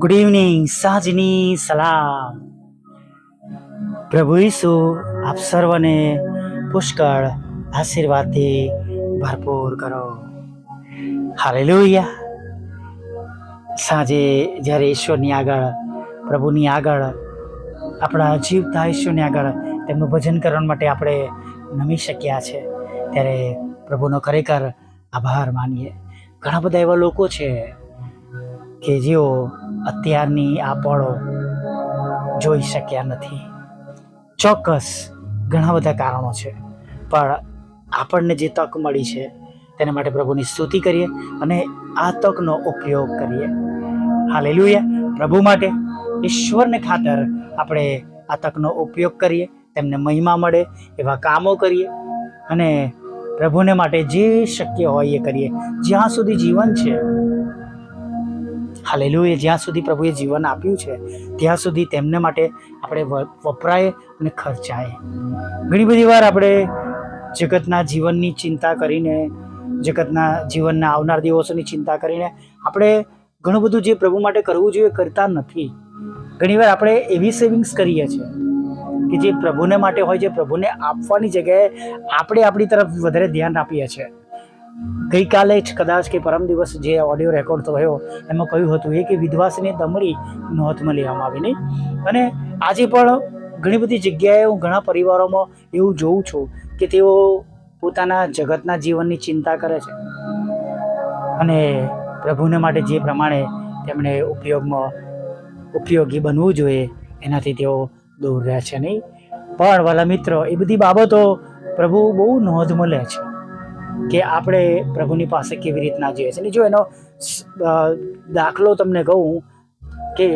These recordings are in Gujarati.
ગુડ ઇવનિંગ સાંજની સલામ પ્રભુ ઈસુ આપ સર્વને પુષ્કળ આશીર્વાદથી ભરપૂર કરો હાલેલુયા સાંજે જ્યારે ઈશ્વરની આગળ પ્રભુની આગળ આપણા જીવતા ઈશ્વરની આગળ તેમનું ભજન કરવા માટે આપણે નમી શક્યા છે. ત્યારે પ્રભુનો ખરેખર આભાર માનીએ. ઘણા બધા એવા લોકો છે કે જેઓ અત્યારની આ પળો જોઈ શક્યા નથી. ચોક્કસ ઘણા બધા કારણો છે, પણ આપણને જે તક મળી છે, તેના માટે પ્રભુની સ્તુતિ કરીએ અને આ તકનો ઉપયોગ કરીએ. હાલેલુયા. પ્રભુ માટે ઈશ્વરને ખાતર આપણે આ તકનો ઉપયોગ કરીએ, તેમને મહિમા મળે, એવા કામો કરીએ અને પ્રભુને માટે જે શક્ય હોય એ કરીએ. જ્યાં સુધી જીવન છે હાલેલુએ જ્યાં સુધી પ્રભુએ જીવન આપ્યું છે, ત્યાં સુધી તેમને માટે આપણે વપરાય અને ખર્ચાય. ઘણી બધી વાર આપણે જગતના જીવનની ચિંતા કરીને, જગતના જીવનના આવનાર દિવસોની ચિંતા કરીને આપણે ઘણું બધું જે પ્રભુ માટે કરવું જોઈએ કરતા નથી. ઘણીવાર આપણે એવી સેવિંગ્સ કરીએ છીએ કે જે પ્રભુને માટે હોય છે પ્રભુને આપવાની જગ્યાએ આપણે આપણી તરફ વધારે ધ્યાન આપીએ છીએ. ગઈકાલે જ કદાચ કે પરમ દિવસ જે ઓડિયો રેકોર્ડ થયો, એમાં કહ્યું હતું એ કે વિધવાસની દમડી નોંધમાં લેવામાં આવી નહીં અને આજે પણ ઘણી બધી જગ્યાએ હું ઘણા પરિવારોમાં એવું જોઉં છું કે તેઓ પોતાના જગતના જીવનની ચિંતા કરે છે. અને પ્રભુને માટે જે પ્રમાણે તેમણે ઉપયોગમાં, ઉપયોગી બનવું જોઈએ, એનાથી તેઓ દૂર રહે છે નહીં. પણ વાલા મિત્રો, એ બધી બાબતો પ્રભુ બહુ નોંધમાં લે છે. કે આપણે પ્રભુની પાસે કેવી રીતના જઈએ છીએ. જો એનો દાખલો તમને કહું કે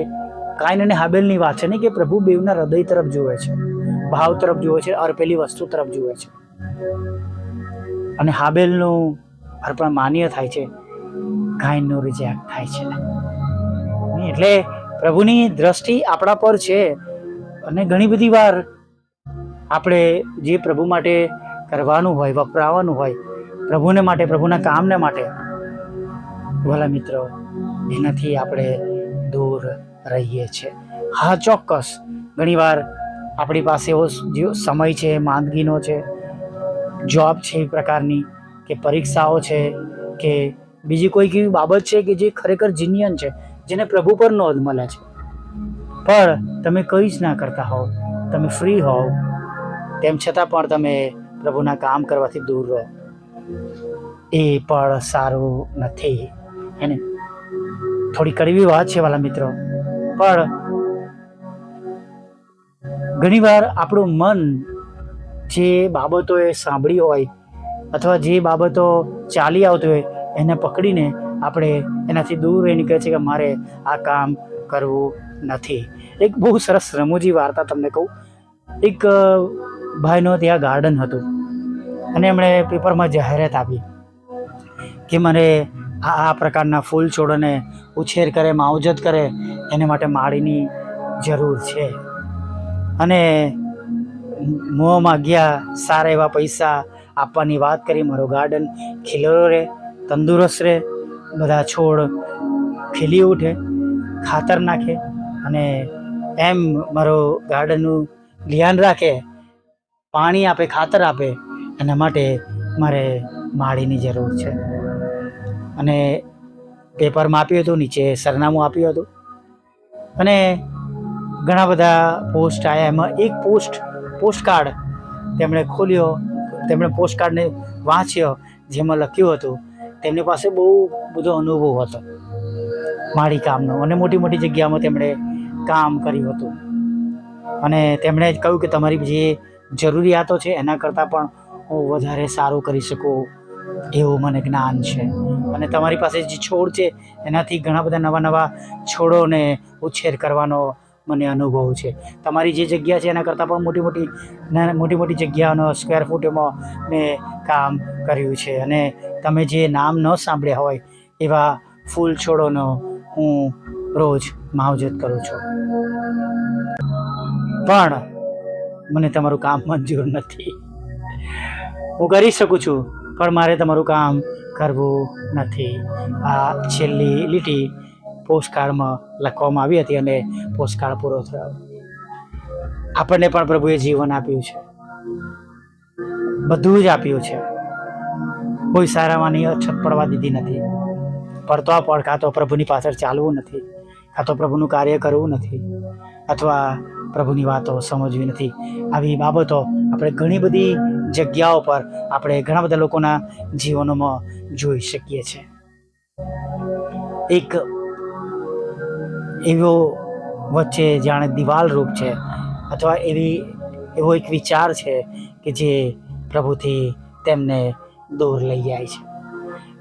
કાયન અને હાબેલની વાત છે ને કે પ્રભુ બેવના હૃદય તરફ જુએ છે, ભાવ તરફ જુએ છે, અર્પેલી વસ્તુ તરફ જુએ છે. અને હાબેલનું અર્પણ માન્ય થાય છે, કાયનનું રિજેક્ટ થાય છે. એટલે પ્રભુની દ્રષ્ટિ આપણા પર છે અને ઘણી બધી વાર આપણે જે પ્રભુ માટે કરવાનું હોય, વપરાવાનું હોય પ્રભુને માટે, પ્રભુના કામને માટે. ભલા મિત્રો, એનાથી આપણે દૂર રહીએ છીએ. હા, ચોક્કસ. ઘણીવાર આપણી પાસે એવો સમય છે, માંદગીનો છે, જોબ છે એ પ્રકારની, કે પરીક્ષાઓ છે, કે બીજી કોઈ એવી બાબત છે કે જે ખરેખર જીનિયન છે, જેને પ્રભુ પર નોંધ મળે છે. પણ તમે કંઈ જ ના કરતા હોવ. તમે ફ્રી હોવ. તેમ છતાં પણ તમે પ્રભુના કામ કરવાથી દૂર રહો. એ પણ સારું નથી. એને થોડી કડવી વાત છે વાલા મિત્રો, પણ ઘણીવાર આપણું મન જે બાબતોએ સાંભળી હોય અથવા જે બાબતો ચાલી આવતી હોય, એને પકડીને આપણે એનાથી દૂર રહીને કહે છે કે મારે આ કામ કરવું નથી. એક બહુ સરસ રમૂજી વાર્તા તમને કહું. એક ભાઈનો ત્યાં ગાર્ડન હતું. અને એમણે પેપરમાં જાહેરાત આપી કે મને આ આ પ્રકારના ફૂલ છોડોને ઉછેર કરે, માવજત કરે, એને માટે માળીની જરૂર છે. અને મોંમાં ગયા સારા એવા પૈસા આપવાની વાત કરી, મારો ગાર્ડન ખીલેલો રહે તંદુરસ્ત રહે બધા છોડ ખીલી ઉઠે, ખાતર નાખે અને એમ મારો ગાર્ડનનું ધ્યાન રાખે, પાણી આપે, ખાતર આપે એના માટે મારે માળીની જરૂર છે. અને પેપરમાં આપ્યું હતું, નીચે સરનામું આપ્યું હતું. અને ઘણા બધા પોસ્ટ આવ્યા. એમાં એક પોસ્ટ, પોસ્ટકાર્ડ તેમણે ખોલ્યો. તેમણે પોસ્ટકાર્ડને વાંચ્યો, જેમાં લખ્યું હતું, તેમની પાસે બહુ બધો અનુભવ હતો, માળી કામનો. અને મોટી મોટી જગ્યામાં તેમણે કામ કર્યું હતું. અને તેમણે કહ્યું કે તમારી જે જરૂરિયાતો છે, એના કરતાં પણ હું વધારે સારું કરી શકું એવું મને જ્ઞાન છે. અને તમારી પાસે જે છોડ છે, એનાથી ઘણા બધા નવા નવા છોડોને ઉછેર કરવાનો મને અનુભવ છે. તમારી જે જગ્યા છે, એના કરતાં પણ મોટી મોટી મોટી મોટી જગ્યાનો સ્ક્વેર ફૂટમાં મેં કામ કર્યું છે. અને તમે જે નામ ન સાંભળ્યા હોય, એવા ફૂલ છોડોનો હું રોજ માવજત કરું છું. પણ મને તમારું કામ મંજૂર નથી. હું કરી શકું છું, પણ મારે તમારું કામ કરવું નથી. આ છેલ્લી લીટી પોસ્ટકાર્ડમાં લખવામાં આવી હતી અને પોસ્ટકાર્ડ પૂરો થયો. આપણને પણ પ્રભુએ જીવન આપ્યું છે. બધું જ આપ્યું છે. કોઈ સારામાંની અછત પડવા દીધી નથી. પડતો પણ કાં તો પ્રભુની પાછળ ચાલવું નથી, કાં તો પ્રભુનું કાર્ય કરવું નથી, અથવા પ્રભુની વાતો સમજવી નથી. આવી બાબતો આપણે ઘણી બધી જગ્યાઓ પર આપણે ઘણા બધા લોકોના જીવનોમાં જોઈ શકીએ છીએ. એક એવો વચ્ચે જાણે દિવાલ રૂપ છે અથવા એવી, એવો એક વિચાર છે કે જે પ્રભુથી તેમને દૂર લઈ જાય છે.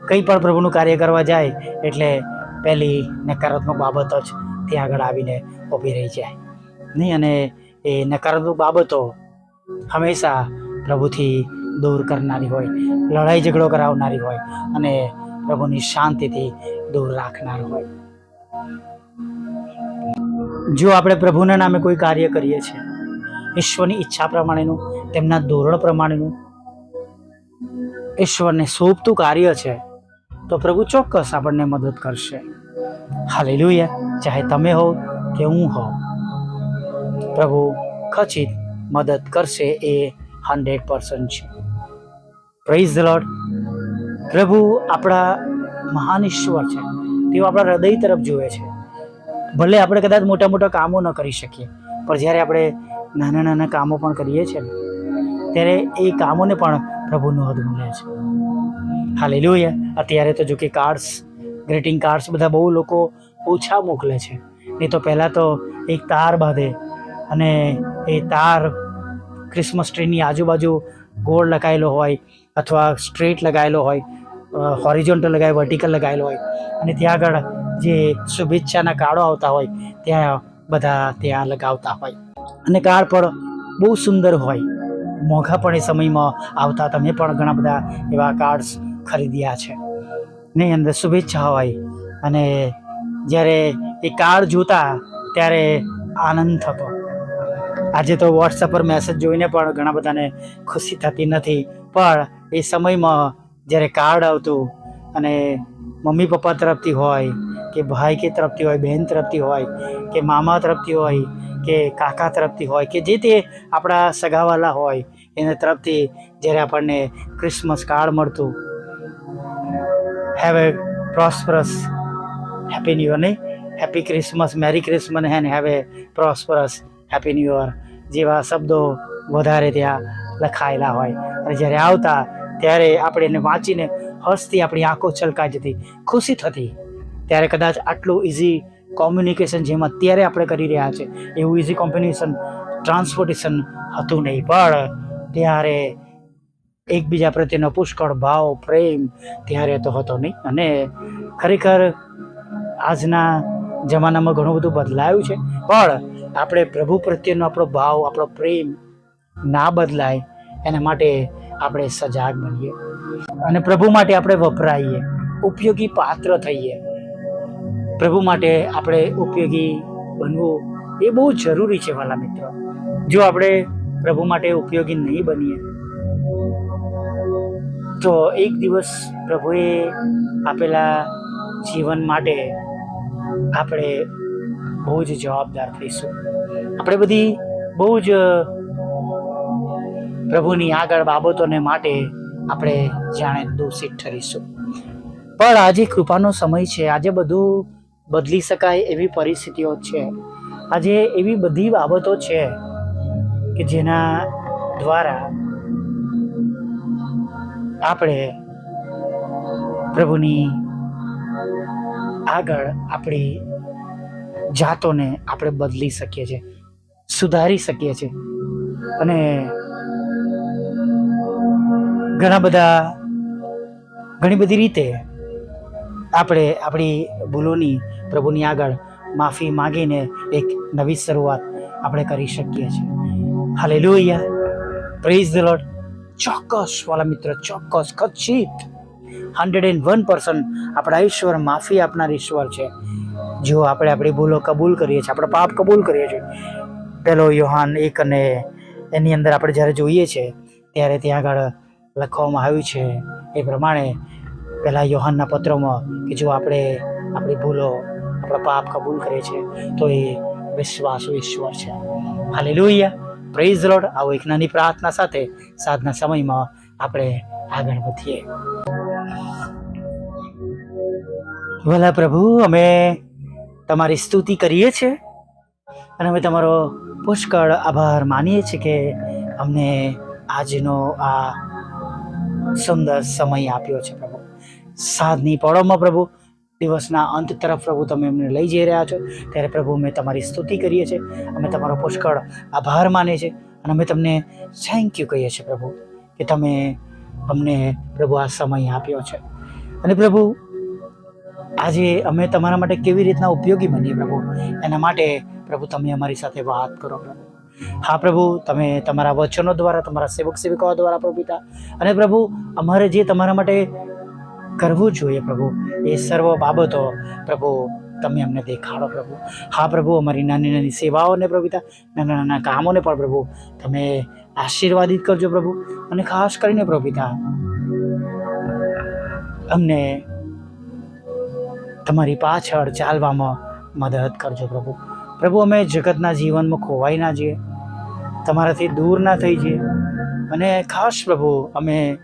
કંઈ પણ પ્રભુનું કાર્ય કરવા જાય એટલે પહેલી નકારાત્મક બાબતો જ ત્યાં આગળ આવીને ઊભી રહી જાય. નહીં, અને એ નકારાત્મક બાબતો હંમેશા પ્રભુથી દૂર કરનારી હોય, લડાઈ ઝઘડો કરાવનારી હોય અને પ્રભુની શાંતિથી દૂર રાખનાર હોય. જો આપણે પ્રભુના નામે કોઈ કાર્ય કરીએ છીએ, ઈશ્વરની ઈચ્છા પ્રમાણેનું, તેમના ધોરણ પ્રમાણેનું, ઈશ્વરને શોભતું કાર્ય છે, તો પ્રભુ ચોક્કસ આપણને મદદ કરશે. હાલેલુયા. ચાહે તમે હો કે હું હો પ્રભુ ખચિત મદદ કરશે એ હંડ્રેડ પર્સન્ટ છે. પ્રેઝ લોર્ડ પ્રભુ આપણા મહાન ઈશ્વર છે. તેઓ આપણા હૃદય તરફ જુએ છે. ભલે આપણે કદાચ મોટા મોટા કામો ન કરી શકીએ, પણ જ્યારે આપણે નાના નાના કામો પણ કરીએ છીએ, ત્યારે એ કામોને પણ પ્રભુનો હદ મળે છે. હાલે અત્યારે તો જો કે કાર્ડ્સ, ગ્રીટિંગ કાર્ડ્સ બધા બહુ લોકો ઓછા મોકલે છે. નહીં તો પહેલાં તો એક તાર બાંધે અને એ તાર ક્રિસમસ ટ્રીની આજુબાજુ ગોળ લગાવેલો હોય અથવા સ્ટ્રેટ લગાવેલો હોય હોરિઝોન્ટલ લગાવે વર્ટિકલ લગાવેલો હોય. અને ત્યાં આગળ જે શુભેચ્છાના કાર્ડો આવતા હોય, ત્યાં બધા ત્યાં લગાવતા હોય. અને કાર્ડ પણ બહુ સુંદર હોય. મોંઘા પણ એ સમયમાં આવતા તમે પણ ઘણા બધા એવા કાર્ડ્સ ખરીદ્યા છે. ને અંદર શુભેચ્છા હોય. અને જ્યારે એ કાર્ડ જોતા ત્યારે આનંદ થતો. આજે તો વોટ્સઅપ પર મેસેજ જોઈને પણ ઘણા બધાને ખુશી થતી નથી. પણ એ સમયમાં જ્યારે કાર્ડ આવતું અને મમ્મી પપ્પા તરફથી હોય, કે ભાઈ કે તરફથી હોય બહેન તરફથી હોય, કે મામા તરફથી હોય, કે કાકા તરફથી હોય, કે જે તે આપણા સગાવાલા હોય, એના તરફથી જ્યારે આપણને ક્રિસમસ કાર્ડ મળતું. Have a prosperous happy new નહીં happy Christmas merry Christmas and have a prosperous happy new year જેવા શબ્દો વધારે ત્યાં લખાયેલા હોય. અને જ્યારે આવતા ત્યારે આપણે એને વાંચીને હસતી આપણી આંખો છલકાઈ જતી, ખુશી થતી. ત્યારે કદાચ આટલું ઇઝી કોમ્યુનિકેશન જેમ અત્યારે આપણે કરી રહ્યા છે, એવું ઇઝી કોમ્યુનિકેશન ટ્રાન્સપોર્ટેશન હતું નહીં. પણ ત્યારે એકબીજા પ્રત્યેનો પુષ્કળ ભાવ, પ્રેમ ત્યારે તો હતો નહીં. અને ખરેખર આજના જમાનામાં ઘણું બધું બદલાયું છે. પણ આપણે પ્રભુ પ્રત્યેનો આપણો ભાવ, આપણો પ્રેમ ના બદલાય, એના માટે આપણે સજાગ બનીએ. અને પ્રભુ માટે આપણે વપરાઈએ, ઉપયોગી પાત્ર થઈએ. પ્રભુ માટે આપણે ઉપયોગી બનવું એ બહુ જરૂરી છે વાલા મિત્રો. જો આપણે પ્રભુ માટે ઉપયોગી નહીં બનીએ, તો એક દિવસ પ્રભુએ આપેલા જીવન માટે આપણે બહુ જ જવાબદાર થઈશું. આપણે બધી બહુ જ પ્રભુની આગળ બાબતોને માટે આપણે જાણે દોષિત ઠરીશું. પણ આજે કૃપાનો સમય છે. આજે બધું બદલી શકાય એવી પરિસ્થિતિઓ છે. આજે એવી બધી બાબતો છે કે જેના દ્વારા આપણે પ્રભુની આગળ આપણી જાતોને આપણે બદલી શકીએ છીએ, સુધારી શકીએ છીએ. અને ઘણા બધા, ઘણી બધી રીતે આપણે આપણી ભૂલોની પ્રભુની આગળ માફી માંગીને એક નવી શરૂઆત આપણે કરી શકીએ છીએ. હાલે લોહિયા પ્રેઝ ધ લોર્ડ ચોક્કસ વાલા મિત્ર, ચોક્કસ, ખચિત. હંડ્રેડ એન્ડ વન પર્સન્ટ આપણા ઈશ્વર માફી આપનાર ઈશ્વર છે. જો આપણે આપણી ભૂલો કબૂલ કરીએ છીએ, આપણે પાપ કબૂલ કરીએ છીએ પહેલો યોહાન એક અને એની અંદર આપણે જ્યારે જોઈએ છીએ, ત્યારે ત્યાં આગળ લખવામાં આવ્યું છે એ પ્રમાણે પહેલાં યોહાનના પત્રોમાં કે જો આપણે આપણી ભૂલો, આપણા પાપ કબૂલ કરીએ છીએ, તો એ વિશ્વાસ ઈશ્વર છે. હાલેલુયા. પ્રેઝ લોડ આવો એક નાની પ્રાર્થના સાથે સાધના સમયમાં આપણે આગળ વધીએ. ભલા પ્રભુ, અમે તમારી સ્તુતિ કરીએ છીએ. અને અમે તમારો પુષ્કળ આભાર માનીએ છીએ કે અમને આજનો આ સુંદર સમય આપ્યો છે, પ્રભુ. સાધની પળોમાં પ્રભુ. દિવસના અંત તરફ, પ્રભુ, તમે અમને લઈ જઈ રહ્યા છો. ત્યારે, પ્રભુ, અમે તમારી સ્તુતિ કરીએ છીએ. અમે તમારો પુષ્કળ આભાર માનીએ છીએ. અને અમે તમને થેન્ક યુ કહીએ છીએ, પ્રભુ, કે તમે અમને, પ્રભુ, આ સમય આપ્યો છે. અને, પ્રભુ આજે અમે તમારા માટે કેવી રીતના ઉપયોગી બનીએ પ્રભુ? એના માટે પ્રભુ તમે અમારી સાથે વાત કરો પ્રભુ. હા પ્રભુ, તમે તમારા વચનો દ્વારા, તમારા સેવક સેવિકાઓ દ્વારા પ્રભુ અને પ્રભુ, અમારે જે તમારા માટે કરવું જોઈએ પ્રભુ, એ સર્વ બાબતો પ્રભુ તમે અમને દેખાડો પ્રભુ. હા પ્રભુ, અમારી નાની નાની સેવાઓને પ્રભુ નાના નાના કામોને પણ પ્રભુ તમે આશીર્વાદિત કરજો પ્રભુ. અને ખાસ કરીને પ્રભુ અમને તમારી પાછળ ચાલવામાં મદદ કરજો પ્રભુ. પ્રભુ, અમે જગતના જીવનમાં ખોવાઈ ના જઈએ. તમારાથી દૂર ના થઈ જઈએ. અને ખાસ પ્રભુ, અમે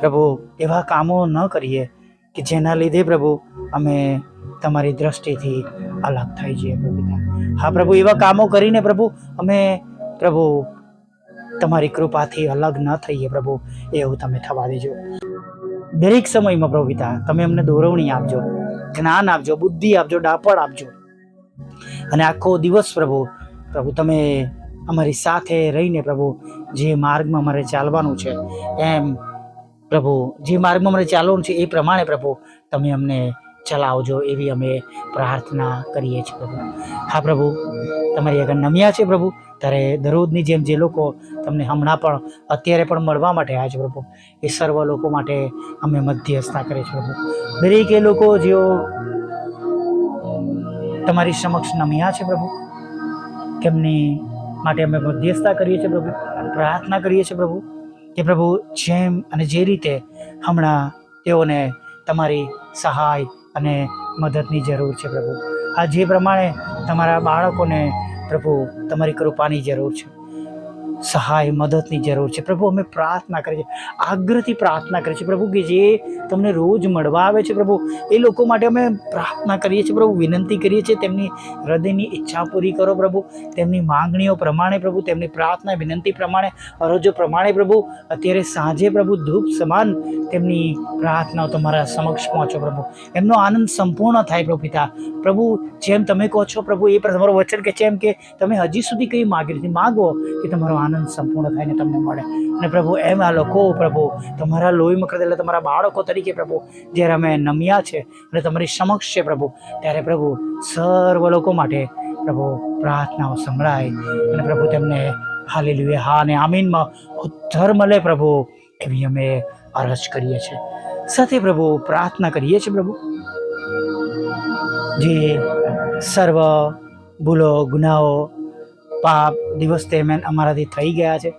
પ્રભુ એવા કામો ન કરીએ કે જેના લીધે પ્રભુ અમે તમારી દ્રષ્ટિથી અલગ થઈ જઈએ પ્રભુ હા પ્રભુ, એવા કામો કરીને પ્રભુ અમે પ્રભુ તમારી કૃપાથી અલગ ન થઈએ પ્રભુ, એવું તમે થવા દેજો. દરેક સમયમાં પ્રભુ પિતા, તમે અમને દોરવણી આપજો. જ્ઞાન આપજો, બુદ્ધિ આપજો, ડાપણ આપજો. અને આખો દિવસ પ્રભુ પ્રભુ તમે અમારી સાથે રહીને પ્રભુ જે માર્ગમાં અમારે ચાલવાનું છે, એમ પ્રભુ, જે માર્ગમાં અમારે ચાલવાનું છે એ પ્રમાણે પ્રભુ તમે અમને ચલાવજો એવી અમે પ્રાર્થના કરીએ છીએ પ્રભુ. હા પ્રભુ, તમારી આગળ નમ્યા છે પ્રભુ. ત્યારે દરરોજની જેમ જે લોકો તમને હમણાં પણ અત્યારે પણ મળવા માટે આવ્યા છે પ્રભુ, એ સર્વ લોકો માટે અમે મધ્યસ્થતા કરીએ છીએ પ્રભુ. દરેક એ લોકો જેઓ તમારી સમક્ષ નમ્યા છે પ્રભુ, તેમની માટે અમે મધ્યસ્થતા કરીએ છીએ પ્રભુ પ્રાર્થના કરીએ છીએ પ્રભુ કે પ્રભુ જેમ અને જે રીતે હમણાં તેઓને તમારી સહાય અને મદદની જરૂર છે પ્રભુ. આ જે પ્રમાણે તમારા બાળકોને પ્રભુ તમારી કૃપાની જરૂર છે. સહાય, મદદની જરૂર છે. પ્રભુ, અમે પ્રાર્થના કરીએ છીએ. આગ્રહથી પ્રાર્થના કરીએ છીએ. પ્રભુ, કે જે તમને રોજ મળવા આવે છે, પ્રભુ, એ લોકો માટે અમે પ્રાર્થના કરીએ છીએ. પ્રભુ, વિનંતી કરીએ છીએ, તેમની હૃદયની ઈચ્છા પૂરી કરો, પ્રભુ. તેમની માંગણીઓ પ્રમાણે, પ્રભુ, તેમની પ્રાર્થના, વિનંતી પ્રમાણે, અરજો પ્રમાણે, પ્રભુ. અત્યારે સાંજે, પ્રભુ, ધૂપ સમાન તેમની પ્રાર્થનાઓ તમારા સમક્ષ પહોંચો, પ્રભુ. એમનો આનંદ સંપૂર્ણ થાય, પ્રભુ પિતા. પ્રભુ, જેમ તમે કહો છો, પ્રભુ, એ તમારું વચન કે એમ કે તમે હજી સુધી કંઈ માગી નથી. માગો કે તમારો આનંદ સંપૂર્ણ થાય ને તમને મળે. અને પ્રભુ, એમ આ લોકો, પ્રભુ, તમારા લોહીમાં કરેલા તમારા બાળકો તરીકે, પ્રભુ, જ્યારે અમે નમ્યા છે અને તમારી સમક્ષ છે, પ્રભુ, ત્યારે પ્રભુ, સર્વ લોકો માટે, પ્રભુ, પ્રાર્થનાઓ સંભળાય અને પ્રભુ, તેમને હાલી લુએ હા અને આમીનમાં ઉદ્ધાર મળે, પ્રભુ, એવી અમે અરજ કરીએ છીએ. સાથે પ્રભુ, પ્રાર્થના કરીએ છીએ, પ્રભુ. જે સર્વ ભૂલો, ગુનાઓ પાપ દિવસ દરમિયાન અમારાથી થઈ ગયા છે,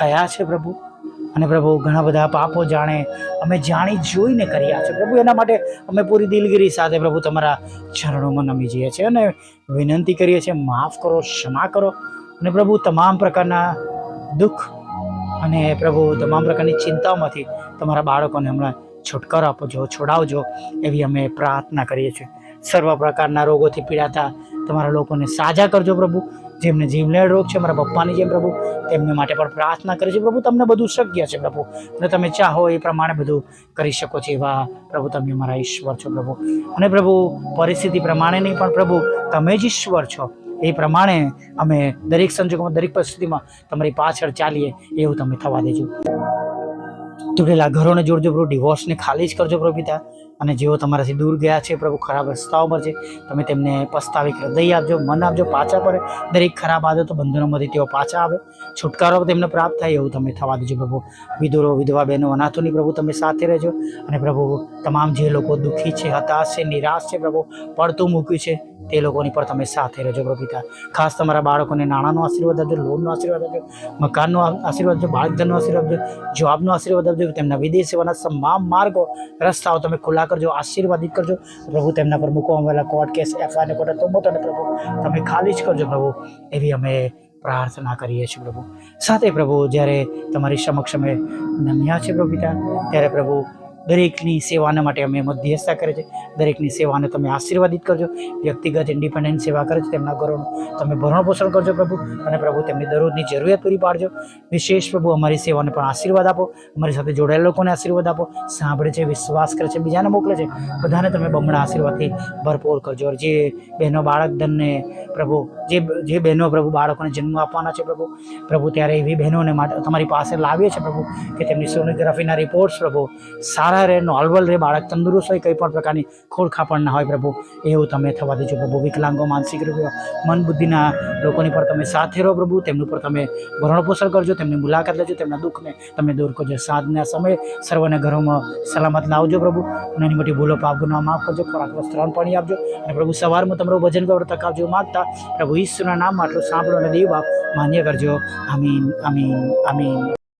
થયા છે પ્રભુ. અને પ્રભુ, ઘણા બધા પાપો જાણે અમે જાણી જોઈને કર્યા છે. પ્રભુ, એના માટે અમે પૂરી દિલગીરી સાથે પ્રભુ તમારા ચરણોમાં નમી જઈએ છીએ અને વિનંતી કરીએ છીએ, માફ કરો, ક્ષમા કરો. અને પ્રભુ, તમામ પ્રકારના દુઃખ અને પ્રભુ, તમામ પ્રકારની ચિંતાઓમાંથી તમારા બાળકોને હમણાં છુટકારો આપજો છોડાવજો એવી અમે પ્રાર્થના કરીએ છીએ. સર્વ પ્રકારના રોગોથી પીડાતા તમારા લોકોને સાજા કરજો પ્રભુ. જેમને જીવલેણ રોગ છે, મારા પપ્પાની જેમ પ્રભુ, તેમને માટે પણ પ્રાર્થના કરે છે પ્રભુ, તમને બધું શક્ય છે, પ્રભુ. અને તમે ચાહો એ પ્રમાણે બધું કરી શકો છો એવા પ્રભુ, તમે મારા ઈશ્વર છો, પ્રભુ. અને પ્રભુ, પરિસ્થિતિ પ્રમાણે નહીં, પણ પ્રભુ, તમે જ ઈશ્વર છો. એ પ્રમાણે અમે દરેક સંજોગોમાં, દરેક પરિસ્થિતિમાં તમારી પાછળ ચાલીએ, એવું તમે થવા દેજો. તૂટેલા ઘરોને જોડજો, પ્રભુ. ડિવોર્સને ખાલી જ કરજો, પ્રભુ પિતા. અને જેઓ તમારાથી દૂર ગયા છે, પ્રભુ ખરાબ રસ્તાઓ પર છે, તમે તેમને પસ્તાવી હૃદય આપજો, મન આપજો, પાછા પડે દરેક ખરાબ આદતો બંધનોમાંથી તેઓ પાછા આવે. છુટકારો તેમને પ્રાપ્ત થાય એવું તમે થવા દેજો, પ્રભુ. વિધુરો, વિધવા બહેનો, અનાથોની પ્રભુ તમે સાથે રહેજો. અને પ્રભુ, તમામ જે લોકો દુઃખી છે, હતાશ છે, નિરાશ છે, પ્રભુ, પડતું મૂક્યું છે, તે લોકોની પર તમે સાથે રહેજો, પ્રભુ પિતા. ખાસ તમારા બાળકોને નાણાંનો આશીર્વાદ આપજો, લોનનો આશીર્વાદ આપજો, મકાનનો આશીર્વાદ આપજો બાળકધનનો આશીર્વાદ આપજો, જોબનો આશીર્વાદ આપજો, તેમના વિદેશ સેવાના તમામ માર્ગો, રસ્તાઓ તમે ખુલ્લા કરજો આશીર્વાદિત કરજો પ્રભુ, તેમના પર મૂકવામાં આવેલા કોર્ટ કેસ એફઆઈને કોર્ટ તોમતોને પ્રભુ, તમે ખાલી જ કરજો પ્રભુ, એવી અમે પ્રાર્થના કરીએ છીએ પ્રભુ. સાથે પ્રભુ, જ્યારે તમારી સમક્ષ અમે નમ્યા છે પ્રભુ પિતા, ત્યારે પ્રભુ દરેકની સેવાને માટે અમે મધ્યસ્થતા કરે છે. દરેકની સેવાને તમે આશીર્વાદિત કરજો. વ્યક્તિગત ઇન્ડિપેન્ડન્ટ સેવા કરે છે તેમના ઘરોનું. તમે ભરણ પોષણ કરજો પ્રભુ અને પ્રભુ તેમની દરરોજની જરૂરિયાત પૂરી પાડજો. વિશેષ પ્રભુ અમારી સેવાને પણ આશીર્વાદ આપો. અમારી સાથે જોડાયેલા લોકોને આશીર્વાદ આપો. સાંભળે છે, વિશ્વાસ કરે છે, બીજાને મોકલે છે. બધાને તમે બમણા આશીર્વાદથી ભરપૂર કરજો. જે બહેનો બાળક ધનને પ્રભુ, જે જે બહેનો પ્રભુ બાળકોને જન્મ આપવાના છે પ્રભુ પ્રભુ ત્યારે એવી બહેનોને માટે તમારી પાસે લાવીએ છીએ પ્રભુ કે તેમની સોનોગ્રાફીના રિપોર્ટ્સ પ્રભુ સારા રહે, નોર્મલ રહે, બાળક તંદુરસ્ત હોય, કંઈ પણ પ્રકારની ખોળખાપણ ના હોય પ્રભુ, એવું તમે થવા દેજો પ્રભુ. વિકલાંગો, માનસિક રૂપે મન બુદ્ધિના લોકોની પર તમે સાથે રહો પ્રભુ, તેમનું પર તમે ભરણ પોષણ કરજો, તેમની મુલાકાત લેજો, તેમના દુઃખને તમે દૂર કરજો. સાંજના સમયે સર્વને ઘરોમાં સલામત લાવજો પ્રભુ. નાની મોટી ભૂલો પાપ ગુના માફ કરજો, ખોરાક વસ્ત્રણ પાણી આપજો અને પ્રભુ સવારમાં તમારું ભજન કરો તક આપજો માગતા પ્રભુ ઈશ્વરના નામ આટલું સાંભળો અને દેવ માન્ય કરજો. આમીન આમીન આમીન.